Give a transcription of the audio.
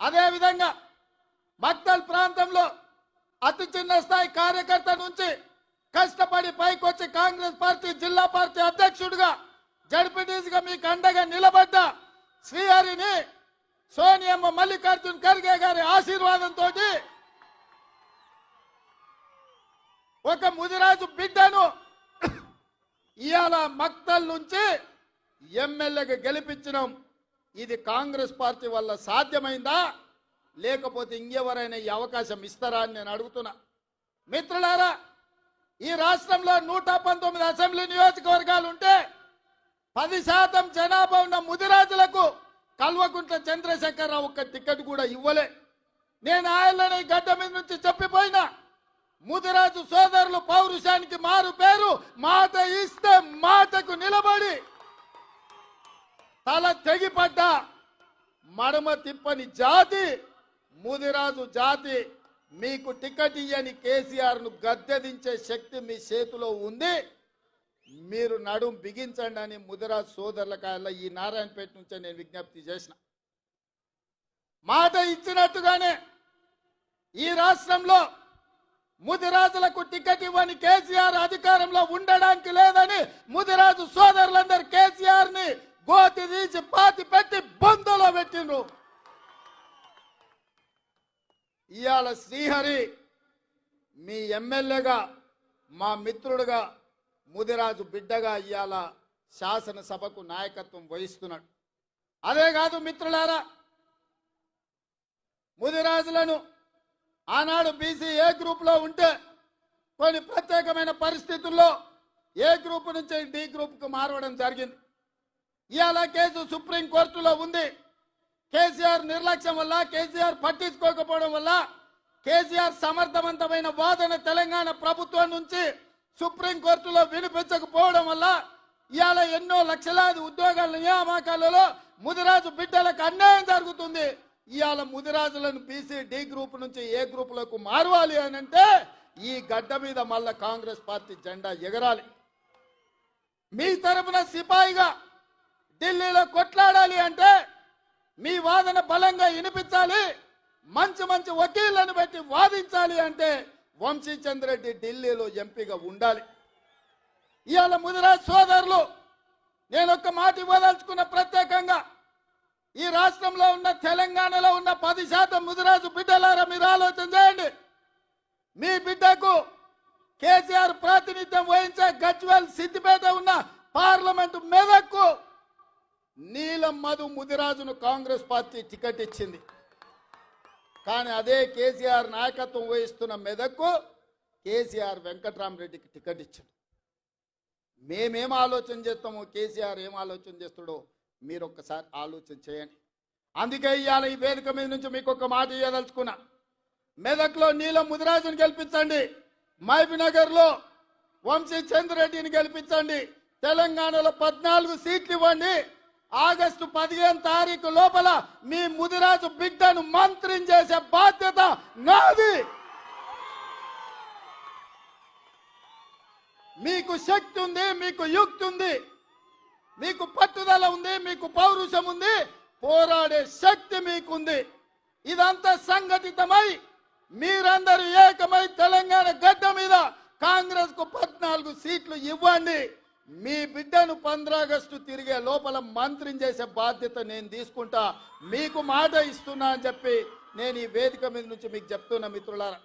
అదేవిధంగా మక్తల్ ప్రాంతంలో అతి చిన్న స్థాయి కార్యకర్త నుంచి కష్టపడి పైకొచ్చి కాంగ్రెస్ పార్టీ జిల్లా పార్టీ అధ్యక్షుడిగా జడ్పీటీసీగా మీకు అండగా నిలబడ్డ శ్రీహరిని సోనియమ్మ మల్లికార్జున్ ఖర్గే గారి ఆశీర్వాదంతో ఒక ముదిరాజు బిడ్డను ఇవాళ మక్తల్ నుంచి ఎమ్మెల్యేగా గెలిపించడం ఇది కాంగ్రెస్ పార్టీ వల్ల సాధ్యమైందా? లేకపోతే ఇంకెవరైనా ఈ అవకాశం ఇస్తారా అని నేను అడుగుతున్నా. మిత్రులారా ఈ రాష్ట్రంలో నూట పంతొమ్మిది అసెంబ్లీ నియోజకవర్గాలు ఉంటే పది శాతం జనాభా ఉన్న ముదిరాజులకు కల్వకుంట్ల చంద్రశేఖరరావు ఒక్క టికెట్ కూడా ఇవ్వలే. నేను ఆయనని గడ్డ మీద నుంచి చెప్పిపోయినా. ముదిరాజు సోదరులు పౌరుషానికి మారు పేరు మాట ఇస్తే మాటకు నిలబ తల తెగిపడ్డ మడమ తిప్పని జాతి ముదిరాజు జాతి మీకు టికెట్ ఇయ్యని కేసీఆర్ను గద్దెదించే శక్తి మీ చేతిలో ఉంది. మీరు నడుం బిగించండి అని ముదిరాజు సోదరుల ఈ నారాయణపేట నుంచే నేను విజ్ఞప్తి చేసిన. మాట ఇచ్చినట్టుగానే ఈ రాష్ట్రంలో ముదిరాజులకు టికెట్ ఇవ్వని కేసీఆర్ అధికారంలో ఉండడానికి లేదని ముదిరాజు సోదరులందరూ కోతి తీసి పాతి పెట్టి బొందలో పెట్టిండ్రు. ఇవాళ శ్రీహరి మీ ఎమ్మెల్యేగా మా మిత్రుడుగా ముదిరాజు బిడ్డగా ఇవాళ శాసనసభకు నాయకత్వం వహిస్తున్నాడు. అదే కాదు మిత్రులారా ముదిరాజులను ఆనాడు బీసీ ఏ గ్రూప్లో ఉంటే కొన్ని ప్రత్యేకమైన పరిస్థితుల్లో ఏ గ్రూప్ నుంచి డి గ్రూప్కు మారవడం జరిగింది. ఇవాళ కేసు సుప్రీం కోర్టులో ఉంది. కేసీఆర్ నిర్లక్ష్యం వల్ల కేసీఆర్ పట్టించుకోకపోవడం వల్ల కేసీఆర్ సమర్థవంతమైన వాదన తెలంగాణ ప్రభుత్వం నుంచి సుప్రీం కోర్టులో వినిపించకపోవడం వల్ల ఇవాళ ఎన్నో లక్షలాది ఉద్యోగాల నియామకాలలో ముదిరాజు బిడ్డలకు అన్యాయం జరుగుతుంది. ఇవాళ ముదిరాజులను బీసీ డి గ్రూప్ నుంచి ఏ గ్రూపులకు మారవాలి అని అంటే ఈ గడ్డ మీద మళ్ళా కాంగ్రెస్ పార్టీ జెండా ఎగరాలి. మీ తరపున సిపాయిగా ఢిల్లీలో కొట్లాడాలి అంటే మీ వాదన బలంగా వినిపించాలి. మంచి మంచి వకీళ్ళను పెట్టి వాదించాలి అంటే వంశీచంద్రెడ్డి ఢిల్లీలో ఎంపీగా ఉండాలి. ఇవాళ ముదిరాజ్ సోదరులు నేను ఒక మాట ఇవ్వదలుచుకున్న ప్రత్యేకంగా ఈ రాష్ట్రంలో ఉన్న తెలంగాణలో ఉన్న పది శాతం ముదిరాజు బిడ్డలారా మీరు ఆలోచన చేయండి. మీ బిడ్డకు కేసీఆర్ ప్రాతినిధ్యం వహించే గజ్వెల్ సిద్దిపేట ఉన్న పార్లమెంటు మెదక్కు నీలం మధు ముదిరాజును కాంగ్రెస్ పార్టీ టికెట్ ఇచ్చింది. కానీ అదే కేసీఆర్ నాయకత్వం వహిస్తున్న మెదక్కు కేసీఆర్ వెంకట్రామరెడ్డికి టికెట్ ఇచ్చాడు. మేమేం ఆలోచన చేస్తామో కేసీఆర్ ఏం ఆలోచన చేస్తాడో మీరు ఒక్కసారి ఆలోచన చేయండి. అందుకే ఇవాళ ఈ వేదిక మీద నుంచి మీకు ఒక మాట ఇవ్వదలుచుకున్నా మెదక్లో నీలం ముదిరాజుని గెలిపించండి. మహబూబ్నగర్ వంశీ చంద్రెడ్డిని గెలిపించండి. తెలంగాణలో పద్నాలుగు సీట్లు ఇవ్వండి. ఆగస్టు పదిహేను తారీఖు లోపల మీ ముదిరాజు బిడ్డను మంత్రిని చేసే బాధ్యత నాది. మీకు శక్తి ఉంది మీకు యుక్తి ఉంది మీకు పట్టుదల ఉంది మీకు పౌరుషం ఉంది పోరాడే శక్తి మీకుంది. ఇదంతా సంఘటితమై మీరందరూ ఏకమై తెలంగాణ గడ్డ మీద కాంగ్రెస్కు పద్నాలుగు సీట్లు ఇవ్వండి. మీ బిడ్డను పంద్రాగస్టు తిరిగే లోపల మంత్రిని చేసే బాధ్యత నేను తీసుకుంటా. మీకు మాట ఇస్తున్నా అని చెప్పి నేను ఈ వేదిక మీద నుంచి మీకు చెప్తున్నా మిత్రులారా.